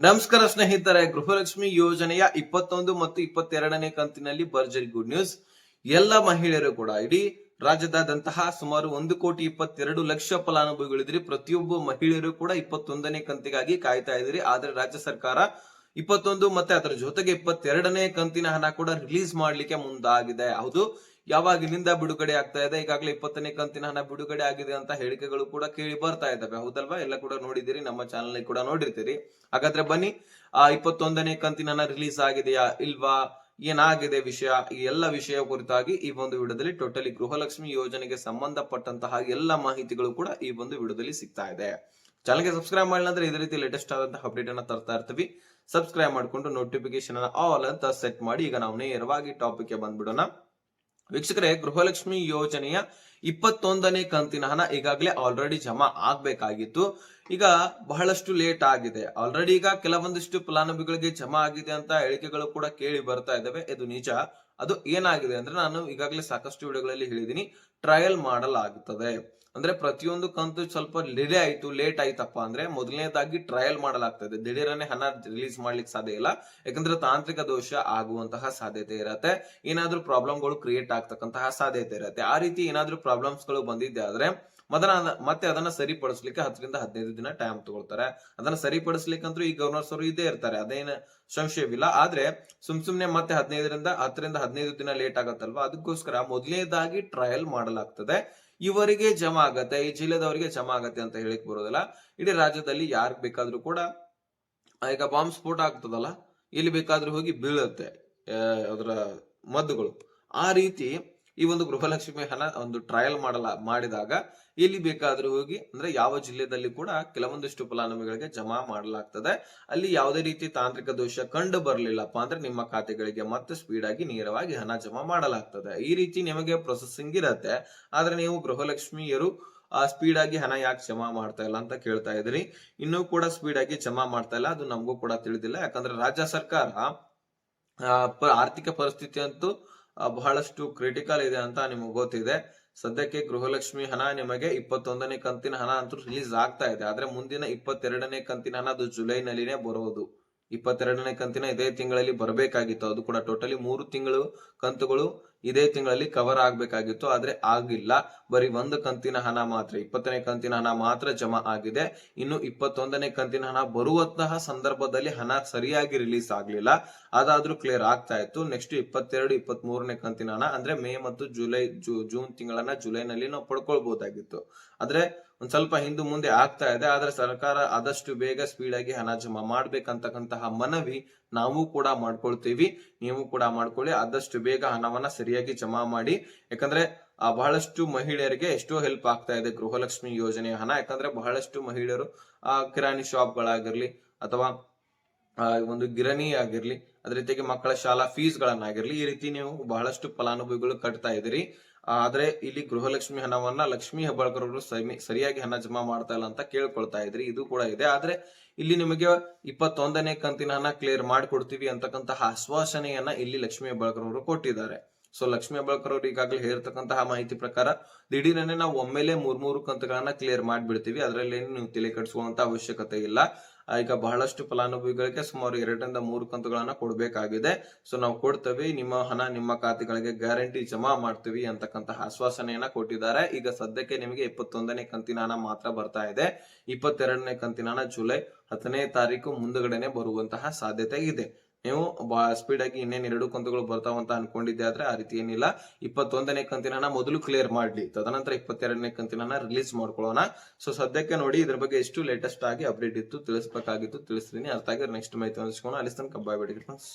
ನಮಸ್ಕಾರ ಸ್ನೇಹಿತರೆ, ಗೃಹಲಕ್ಷ್ಮಿ ಯೋಜನೆಯ ಇಪ್ಪತ್ತೊಂದು ಮತ್ತು ಇಪ್ಪತ್ತೆರಡನೇ ಕಂತಿನಲ್ಲಿ ಭರ್ಜರಿ ಗುಡ್ ನ್ಯೂಸ್. ಎಲ್ಲ ಮಹಿಳೆಯರು ಕೂಡ ಇಡೀ ರಾಜ್ಯದಾದಂತಹ ಸುಮಾರು ಒಂದು ಕೋಟಿ ಇಪ್ಪತ್ತೆರಡು ಲಕ್ಷ ಫಲಾನುಭವಿಗಳಿದ್ರಿ. ಪ್ರತಿಯೊಬ್ಬ ಮಹಿಳೆಯರು ಕೂಡ ಇಪ್ಪತ್ತೊಂದನೇ ಕಂತಿಗಾಗಿ ಕಾಯ್ತಾ ಇದ್ರಿ ಆದ್ರೆ ರಾಜ್ಯ ಸರ್ಕಾರ ಇಪ್ಪತ್ತೊಂದು ಮತ್ತೆ ಅದರ ಜೊತೆಗೆ ಇಪ್ಪತ್ತೆರಡನೇ ಕಂತಿನ ಹಣ ಕೂಡ ರಿಲೀಸ್ ಮಾಡ್ಲಿಕ್ಕೆ ಮುಂದಾಗಿದೆ. ಹೌದು ಯಾವಾಗಿನಿಂದ ಬಿಡುಗಡೆ ಆಗ್ತಾ ಇದೆ? ಈಗಾಗಲೇ ಇಪ್ಪತ್ತನೇ ಕಂತಿನ ಹಣ ಬಿಡುಗಡೆ ಆಗಿದೆ ಅಂತ ಹೇಳಿಕೆಗಳು ಕೂಡ ಕೇಳಿ ಬರ್ತಾ ಇದ್ದಾವೆ. ಹೌದಲ್ವಾ? ಎಲ್ಲ ಕೂಡ ನೋಡಿದಿರಿ ನಮ್ಮ ಚಾನಲ್ ಕೂಡ ನೋಡಿರ್ತೀರಿ. ಹಾಗಾದ್ರೆ ಬನ್ನಿ, ಆ ಇಪ್ಪತ್ತೊಂದನೇ ಕಂತಿನ ಹಣ ರಿಲೀಸ್ ಆಗಿದೆಯಾ ಇಲ್ವಾ? ಏನಾಗಿದೆ ವಿಷಯ? ಈ ಎಲ್ಲ ವಿಷಯ ಕುರಿತಾಗಿ ಈ ಒಂದು ವಿಡಿಯೋದಲ್ಲಿ ಟೋಟಲಿ ಗೃಹಲಕ್ಷ್ಮಿ ಯೋಜನೆಗೆ ಸಂಬಂಧಪಟ್ಟಂತಹ ಎಲ್ಲ ಮಾಹಿತಿಗಳು ಕೂಡ ಈ ಒಂದು ವಿಡಿಯೋದಲ್ಲಿ ಸಿಗ್ತಾ ಇದೆ. ಚಾನಲ್ಗೆ ಸಬ್ಸ್ಕ್ರೈಬ್ ಮಾಡಿಲ್ಲ ಅಂದ್ರೆ ಇದೇ ರೀತಿ ಲೇಟೆಸ್ಟ್ ಆದಂತಹ ಅಪ್ಡೇಟ್ ಅನ್ನ ತರ್ತಾ ಇರ್ತೀವಿ. ಸಬ್ಸ್ಕ್ರೈಬ್ ಮಾಡ್ಕೊಂಡು ನೋಟಿಫಿಕೇಶನ್ ಆಲ್ ಅಂತ ಸೆಟ್ ಮಾಡಿ, ಈಗ ನಾವು ನೇರವಾಗಿ ಟಾಪಿಕ್ಗೆ ಬಂದ್ಬಿಡೋಣ. ವೀಕ್ಷಕರೇ, ಗೃಹಲಕ್ಷ್ಮಿ ಯೋಜನೆಯ ಇಪ್ಪತ್ತೊಂದನೇ ಕಂತಿನ ಹಣ ಈಗಾಗಲೇ ಆಲ್ರೆಡಿ ಜಮಾ ಆಗ್ಬೇಕಾಗಿತ್ತು. ಈಗ ಬಹಳಷ್ಟು ಲೇಟ್ ಆಗಿದೆ. ಆಲ್ರೆಡಿ ಈಗ ಕೆಲವೊಂದಿಷ್ಟು ಫಲಾನುಭವಿಗಳಿಗೆ ಜಮಾ ಆಗಿದೆ ಅಂತ ಹೇಳಿಕೆಗಳು ಕೂಡ ಕೇಳಿ ಬರ್ತಾ ಇದಾವೆ ಇದು ನಿಜ. ಅದು ಏನಾಗಿದೆ ಅಂದ್ರೆ ನಾನು ಈಗಾಗಲೇ ಸಾಕಷ್ಟು ವಿಡಿಯೋಗಳಲ್ಲಿ ಹೇಳಿದೀನಿ ಟ್ರಯಲ್ ಮಾಡಲಾಗುತ್ತದೆ ಅಂದ್ರೆ ಪ್ರತಿಯೊಂದು ಕಂತು ಸ್ವಲ್ಪ ಡಿಲೇ ಆಯ್ತು ಲೇಟ್ ಆಯ್ತಪ್ಪ ಅಂದ್ರೆ ಮೊದಲನೇದಾಗಿ ಟ್ರಯಲ್ ಮಾಡಲಾಗ್ತದೆ. ದಿಢೀರನೆ ಹಣ ರಿಲೀಸ್ ಮಾಡ್ಲಿಕ್ಕೆ ಸಾಧ್ಯ ಇಲ್ಲ. ಯಾಕಂದ್ರೆ ತಾಂತ್ರಿಕ ದೋಷ ಆಗುವಂತಹ ಸಾಧ್ಯತೆ ಇರತ್ತೆ. ಏನಾದ್ರೂ ಪ್ರಾಬ್ಲಮ್ಗಳು ಕ್ರಿಯೇಟ್ ಆಗ್ತಕ್ಕಂತಹ ಸಾಧ್ಯತೆ ಇರತ್ತೆ. ಆ ರೀತಿ ಏನಾದ್ರೂ ಪ್ರಾಬ್ಲಮ್ಸ್ಗಳು ಬಂದಿದ್ದೆ ಆದ್ರೆ ಮೊದಲ ಮತ್ತೆ ಅದನ್ನ ಸರಿಪಡಿಸ್ಲಿಕ್ಕೆ ಹತ್ತರಿಂದ ಹದಿನೈದು ದಿನ ಟೈಮ್ ತಗೊಳ್ತಾರೆ. ಅದನ್ನ ಸರಿಪಡಿಸ್ಲಿಕ್ಕಂತೂ ಈ ಗವರ್ನರ್ಸ್ ಅವರು ಇದೇ ಇರ್ತಾರೆ, ಅದೇನು ಸಂಶಯವಿಲ್ಲ. ಆದ್ರೆ ಸುಮ್ ಸುಮ್ನೆ ಮತ್ತೆ ಹದಿನೈದರಿಂದ ಹತ್ತರಿಂದ ಹದಿನೈದು ದಿನ ಲೇಟ್ ಆಗತ್ತಲ್ವಾ? ಅದಕ್ಕೋಸ್ಕರ ಮೊದಲನೇದಾಗಿ ಟ್ರಯಲ್ ಮಾಡಲಾಗ್ತದೆ. ಇವರಿಗೆ ಜಮಾ ಆಗತ್ತೆ, ಈ ಜಿಲ್ಲೆದವರಿಗೆ ಜಮಾ ಆಗತ್ತೆ ಅಂತ ಹೇಳಿಕ್ ಬರೋದಿಲ್ಲ. ಇಡೀ ರಾಜ್ಯದಲ್ಲಿ ಯಾರಿಗ್ ಬೇಕಾದ್ರೂ ಕೂಡ ಈಗ ಬಾಂಬ್ ಸ್ಫೋಟ ಆಗ್ತದಲ್ಲ, ಎಲ್ಲಿ ಬೇಕಾದ್ರೂ ಹೋಗಿ ಬೀಳುತ್ತೆ ಅದರ ಮದ್ದುಗಳು. ಆ ರೀತಿ ಈ ಒಂದು ಗೃಹಲಕ್ಷ್ಮಿ ಹಣ ಒಂದು ಟ್ರಯಲ್ ಮಾಡಲ, ಮಾಡಿದಾಗ ಎಲ್ಲಿ ಬೇಕಾದ್ರೂ ಹೋಗಿ, ಅಂದ್ರೆ ಯಾವ ಜಿಲ್ಲೆದಲ್ಲಿ ಕೂಡ ಕೆಲವೊಂದಿಷ್ಟು ಫಲಾನುಭವಿಗಳಿಗೆ ಜಮಾ ಮಾಡಲಾಗ್ತದೆ. ಅಲ್ಲಿ ಯಾವುದೇ ರೀತಿ ತಾಂತ್ರಿಕ ದೋಷ ಕಂಡು ಬರಲಿಲ್ಲಪ್ಪ ಅಂದ್ರೆ ನಿಮ್ಮ ಖಾತೆಗಳಿಗೆ ಮತ್ತೆ ಸ್ಪೀಡ್ ಆಗಿ ನೇರವಾಗಿ ಹಣ ಜಮಾ ಮಾಡಲಾಗ್ತದೆ. ಈ ರೀತಿ ನಿಮಗೆ ಪ್ರೊಸೆಸಿಂಗ್ ಇರತ್ತೆ, ಆದ್ರೆ ನೀವು ಗೃಹಲಕ್ಷ್ಮಿಯರು, ಆ ಸ್ಪೀಡ್ ಆಗಿ ಹಣ ಯಾಕೆ ಜಮಾ ಮಾಡ್ತಾ ಇಲ್ಲ ಅಂತ ಕೇಳ್ತಾ ಇದ್ರಿ. ಇನ್ನೂ ಕೂಡ ಸ್ಪೀಡ್ ಆಗಿ ಜಮಾ ಮಾಡ್ತಾ ಇಲ್ಲ, ಅದು ನಮಗೂ ಕೂಡ ತಿಳಿದಿಲ್ಲ. ಯಾಕಂದ್ರೆ ರಾಜ್ಯ ಸರ್ಕಾರ ಆರ್ಥಿಕ ಪರಿಸ್ಥಿತಿ ಅಂತೂ ಬಹಳಷ್ಟು ಕ್ರಿಟಿಕಲ್ ಇದೆ ಅಂತ ನಿಮಗೆ ಗೊತ್ತಿದೆ. ಸದ್ಯಕ್ಕೆ ಗೃಹಲಕ್ಷ್ಮಿ ಹಣ ನಿಮಗೆ ಇಪ್ಪತ್ತೊಂದನೇ ಕಂತಿನ ಹಣ ಅಂತೂ ರಿಲೀಸ್ ಆಗ್ತಾ ಇದೆ. ಆದ್ರೆ ಮುಂದಿನ ಇಪ್ಪತ್ತೆರಡನೇ ಕಂತಿನ ಹಣ ಅದು ಜುಲೈನಲ್ಲಿನೇ ಬರೋದು. ಇಪ್ಪತ್ತೆರಡನೇ ಕಂತಿನ ಇದೇ ತಿಂಗಳಲ್ಲಿ ಬರಬೇಕಾಗಿತ್ತು. ಅದು ಕೂಡ ಟೋಟಲಿ ಮೂರು ತಿಂಗಳು ಕಂತುಗಳು ಇದೇ ತಿಂಗಳಲ್ಲಿ ಕವರ್ ಆಗ್ಬೇಕಾಗಿತ್ತು, ಆದ್ರೆ ಆಗಿಲ್ಲ. ಬರೀ ಒಂದು ಕಂತಿನ ಹಣ ಮಾತ್ರ, ಇಪ್ಪತ್ತನೇ ಕಂತಿನ ಹಣ ಮಾತ್ರ ಜಮಾ ಆಗಿದೆ. ಇನ್ನು ಇಪ್ಪತ್ತೊಂದನೇ ಕಂತಿನ ಹಣ ಬರುವಂತಹ ಸಂದರ್ಭದಲ್ಲಿ ಹಣ ಸರಿಯಾಗಿ ರಿಲೀಸ್ ಆಗ್ಲಿಲ್ಲ. ಅದಾದ್ರೂ ಕ್ಲಿಯರ್ ಆಗ್ತಾ ಇತ್ತು. ನೆಕ್ಸ್ಟ್ ಇಪ್ಪತ್ತೆರಡು ಇಪ್ಪತ್ತ್ ಮೂರನೇ ಕಂತಿನ ಹಣ, ಅಂದ್ರೆ ಮೇ ಮತ್ತು ಜುಲೈ ಜೂನ್ ತಿಂಗಳನ್ನ ಜುಲೈನಲ್ಲಿ ನಾವು ಪಡ್ಕೊಳ್ಬಹುದಾಗಿತ್ತು ಆದ್ರೆ ಒಂದ್ ಸ್ವಲ್ಪ ಹಿಂದೆ ಮುಂದೆ ಆಗ್ತಾ ಇದೆ. ಆದ್ರೆ ಸರ್ಕಾರ ಆದಷ್ಟು ಬೇಗ ಸ್ಪೀಡ್ ಆಗಿ ಹಣ ಜಮಾ ಮಾಡ್ಬೇಕಂತಕ್ಕಂತಹ ಮನವಿ ನಾವು ಕೂಡ ಮಾಡ್ಕೊಳ್ತೀವಿ. ನೀವು ಕೂಡ ಮಾಡ್ಕೊಳ್ಳಿ. ಆದಷ್ಟು ಬೇಗ ಹಣವನ್ನ ಸರಿಯಾಗಿ ಜಮಾ ಮಾಡಿ, ಯಾಕಂದ್ರೆ ಬಹಳಷ್ಟು ಮಹಿಳೆಯರಿಗೆ ಎಷ್ಟೋ ಹೆಲ್ಪ್ ಆಗ್ತಾ ಇದೆ ಗೃಹಲಕ್ಷ್ಮಿ ಯೋಜನೆಯ ಹಣ. ಯಾಕಂದ್ರೆ, ಬಹಳಷ್ಟು ಮಹಿಳೆಯರು, ಆ ಕಿರಾಣಿ ಶಾಪ್ಗಳಾಗಿರ್ಲಿ ಅಥವಾ ಒಂದು ಗಿರಣಿ ಆಗಿರ್ಲಿ, ಅದ್ರ ಜೊತೆಗೆ ಮಕ್ಕಳ ಶಾಲಾ ಫೀಸ್ ಗಳನ್ನಾಗಿರ್ಲಿ ಈ ರೀತಿ ನೀವು ಬಹಳಷ್ಟು ಫಲಾನುಭವಿಗಳು ಕಟ್ತಾ ಇದ್ದೀರಿ. ಆದ್ರೆ, ಇಲ್ಲಿ ಗೃಹಲಕ್ಷ್ಮಿ ಹಣವನ್ನ ಲಕ್ಷ್ಮಿ ಹೆಬ್ಬಾಳ್ಕರ್ ಅವರು ಸರಿಯಾಗಿ ಹಣ ಜಮಾ ಮಾಡ್ತಾ ಇಲ್ಲ ಅಂತ ಕೇಳ್ಕೊಳ್ತಾ ಇದ್ರಿ ಇದು ಕೂಡ ಇದೆ. ಆದ್ರೆ, ಇಲ್ಲಿ ನಿಮಗೆ ಇಪ್ಪತ್ತೊಂದನೇ ಕಂತಿನ ಹಣ ಕ್ಲಿಯರ್ ಮಾಡಿಕೊಡ್ತೀವಿ ಅಂತಕ್ಕಂತಹ ಆಶ್ವಾಸನೆಯನ್ನ ಇಲ್ಲಿ ಲಕ್ಷ್ಮಿ ಹೆಬ್ಬಾಳ್ಕರ್ ಅವರು ಕೊಟ್ಟಿದ್ದಾರೆ. ಸೊ ಲಕ್ಷ್ಮಿ ಹೆಬ್ಬಾಳ್ಕರ್ ಅವರು ಈಗಾಗಲೇ ಹೇಳಿರ್ತಕ್ಕಂತಹ ಮಾಹಿತಿ ಪ್ರಕಾರ ದಿಢೀರನೆ ನಾವು ಒಮ್ಮೆಲೆ ಮೂರ್ ಮೂರು ಕಂತುಗಳನ್ನ ಕ್ಲಿಯರ್ ಮಾಡಿಬಿಡ್ತೀವಿ. ಅದರಲ್ಲಿ ನೀವು ತಲೆ ಕಟ್ಸುವಂತ ಅವಶ್ಯಕತೆ ಇಲ್ಲ. ಈಗ ಬಹಳಷ್ಟು ಫಲಾನುಭವಿಗಳಿಗೆ ಸುಮಾರು ಎರಡರಿಂದ ಮೂರು ಕಂತುಗಳನ್ನ ಕೊಡಬೇಕಾಗಿದೆ. ಸೊ ನಾವು ಕೊಡ್ತೇವೆ. ನಿಮ್ಮ ಹಣ ನಿಮ್ಮ ಖಾತೆಗಳಿಗೆ ಗ್ಯಾರಂಟಿ ಜಮಾ ಮಾಡ್ತೀವಿ ಅಂತಕ್ಕಂತಹ ಆಶ್ವಾಸನೆಯನ್ನ ಕೊಟ್ಟಿದ್ದಾರೆ. ಈಗ ಸದ್ಯಕ್ಕೆ ನಿಮಗೆ ಇಪ್ಪತ್ತೊಂದನೇ ಕಂತಿನ ಹಣ ಮಾತ್ರ ಬರ್ತಾ ಇದೆ. ಇಪ್ಪತ್ತೆರಡನೇ ಕಂತಿನ ಹಣ ಜುಲೈ ಹತ್ತನೇ ತಾರೀಕು ಮುಂದಗಡೆನೆ ಬರುವಂತಹ ಸಾಧ್ಯತೆ ಇದೆ. ನೀವು ಸ್ಪೀಡ್ ಆಗಿ ಇನ್ನೇನು ಎರಡು ಕಂತುಗಳು ಬರ್ತಾವಂತ ಅನ್ಕೊಂಡಿದ್ದೆ ಆದ್ರೆ ಆ ರೀತಿ ಏನಿಲ್ಲ. ಇಪ್ಪತ್ತೊಂದನೇ ಕಂತಿನ ಮೊದಲು ಕ್ಲಿಯರ್ ಮಾಡ್ಲಿ. ತದನಂತರ ಇಪ್ಪತ್ತೆರಡನೇ ಕಂತಿನ ರಿಲೀಸ್ ಮಾಡ್ಕೊಳ್ಳೋಣ. ಸೊ ಸದ್ಯಕ್ಕೆ ನೋಡಿ ಇದ್ರ ಬಗ್ಗೆ ಎಷ್ಟು ಲೇಟೆಸ್ಟ್ ಆಗಿ ಅಪ್ಡೇಟ್ ಇತ್ತು, ತಿಳಿಸ್ಬೇಕಾಗಿತ್ತು, ತಿಳಿಸ್ತೀನಿ. ಅರ್ಥ ಆಗಿ ನೆಕ್ಸ್ಟ್ ಮಾಹಿತಿ ಅನ್ಸ್ಕೊಂಡು ಅಲ್ಲಿ ತನಕ ಬಾಯ್ ಬಿಡಿ ಫ್ರೆಂಡ್ಸ್